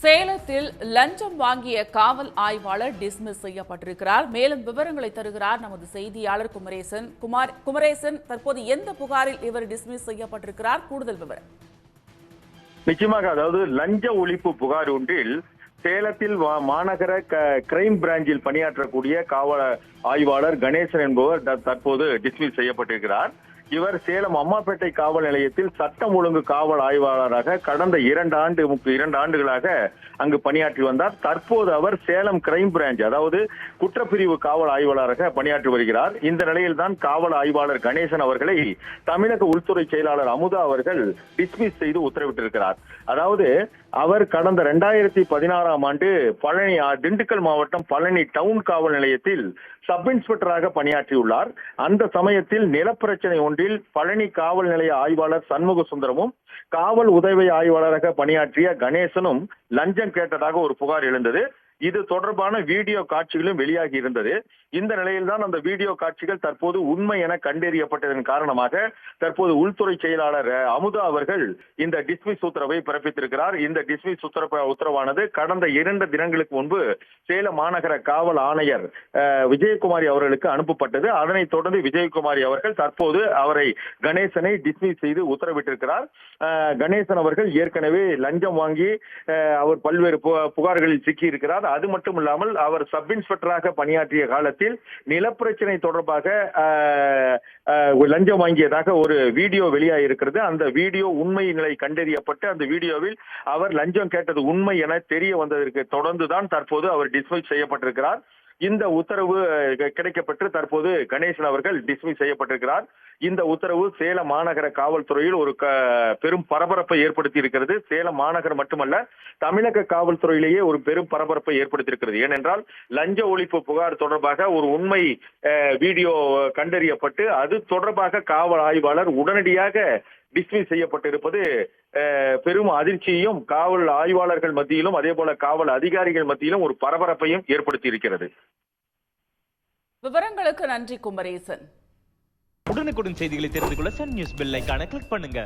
சேலத்தில் லஞ்சம் வாங்கிய காவல் ஆய்வாளர் டிஸ்மிஸ் செய்யப்பட்டிருக்கிறார். மேலும் விவரங்களை தருகிறார் நமது செய்தியாளர் குமரேசன். குமார் குமரேசன் தற்போது எந்த புகாரில் இவர் டிஸ்மிஸ் செய்யப்பட்டிருக்கிறார்? கூடுதல் விவரம். நிச்சயமாக அதாவது லஞ்ச ஒழிப்பு புகார் ஒன்றில் சேலத்தில் மாநகர க- கிரைம் பிராஞ்சில் பணியாற்றக்கூடிய காவல் ஆய்வாளர் கணேசன் என்பவர் தற்போது டிஸ்மிஸ் செய்யப்பட்டிருக்கிறார். இவர் சேலம் அம்மாப்பேட்டை காவல் நிலையத்தில் சட்டம் ஒழுங்கு காவல் ஆய்வாளராக கடந்த இரண்டு ஆண்டு இரண்டு ஆண்டுகளாக அங்கு பணியாற்றி வந்தார். தற்போது அவர் சேலம் கிரைம் பிரான்ச் அதாவது குற்றப்பிரிவு காவல் ஆய்வாளராக பணியாற்றி வருகிறார். இந்த நிலையில்தான் காவல் ஆய்வாளர் கணேசன் அவர்களை தமிழக உள்துறை செயலாளர் அமுதா அவர்கள் டிஸ்மிஸ் செய்து உத்தரவிட்டிருக்கிறார். அதாவது அவர் கடந்த இரண்டாயிரத்தி பதினாறாம் ஆண்டு பழனி திண்டுக்கல் மாவட்டம் பழனி டவுன் காவல் நிலையத்தில் சப் இன்ஸ்பெக்டராக பணியாற்றியுள்ளார். அந்த சமயத்தில் நிலப்பிரச்சனை ஒன்றில் பழனி காவல் நிலைய ஆய்வாளர் சண்முக சுந்தரமும் காவல் உதவி ஆய்வாளராக பணியாற்றிய கணேசனும் லஞ்சம் கேட்டதாக ஒரு புகார் எழுந்தது. இது தொடர்பான வீடியோ காட்சிகளும் வெளியாகி இருந்தது. இந்த நிலையில்தான் அந்த வீடியோ காட்சிகள் தற்போது உண்மை என கண்டறியப்பட்டதன் காரணமாக தற்போது உள்துறை செயலாளர் அமுதா அவர்கள் இந்த டிஸ்மிஸ் உத்தரவை பிறப்பித்திருக்கிறார். இந்த டிஸ்மிஸ் உத்தரவு உத்தரவானது கடந்த இரண்டு தினங்களுக்கு முன்பு சேலம் மாநகர காவல் ஆணையர் விஜயகுமாரி அவர்களுக்கு அனுப்பப்பட்டது. அதனைத் தொடர்ந்து விஜயகுமாரி அவர்கள் தற்போது அவரை கணேசனை டிஸ்மிஸ் செய்து உத்தரவிட்டிருக்கிறார். கணேசன் அவர்கள் ஏற்கனவே லஞ்சம் வாங்கி அவர் பல்வேறு புகார்களில் சிக்கி இருக்கிறார் அது மட்டும் இல்லாமல் அவர் சப் இன்ஸ்பெக்டராக பணியாற்றிய காலத்தில் நிலப்பிரச்சனை தொடர்பாக லஞ்சம் வாங்கியதாக ஒரு வீடியோ வெளியாகிருக்கிறது அந்த வீடியோ உண்மை நிலை கண்டறியப்பட்டு அந்த வீடியோவில் அவர் லஞ்சம் கேட்டது உண்மை என தெரிய வந்ததற்கு தொடர்ந்துதான் தற்போது அவர் டிஸ்மிஸ் செய்யப்பட்டிருக்கிறார். இந்த உத்தரவு கிடைக்கப்பட்டு தற்போது கணேசன் அவர்கள் டிஸ்மிஸ் செய்யப்பட்டிருக்கிறார். இந்த உத்தரவு சேலம் மாநகர காவல்துறையில் ஒரு க- பெரும் பரபரப்பை ஏற்படுத்தி இருக்கிறது சேலம் மாநகர் மட்டுமல்ல தமிழக காவல்துறையிலேயே ஒரு பெரும் பரபரப்பை ஏற்படுத்தியிருக்கிறது. ஏனென்றால் லஞ்ச ஒழிப்பு புகார் தொடர்பாக ஒரு உண்மை வீடியோ கண்டறியப்பட்டு அது தொடர்பாக காவல் ஆய்வாளர் உடனடியாக டிஸ்மிஸ் செய்யப்பட்டிருப்பது பெரும் அதிர்ச்சியையும் காவல் ஆய்வாளர்கள் மத்தியிலும் அதே போல காவல் அதிகாரிகள் மத்தியிலும் ஒரு பரபரப்பையும் ஏற்படுத்தி இருக்கிறது விவரங்களுக்கு நன்றி குமரேசன். உடனுக்குடன் செய்திகளை தெரிந்து கொள்ள சன் நியூஸ் பெல் ஐகானை கிளிக் பண்ணுங்க.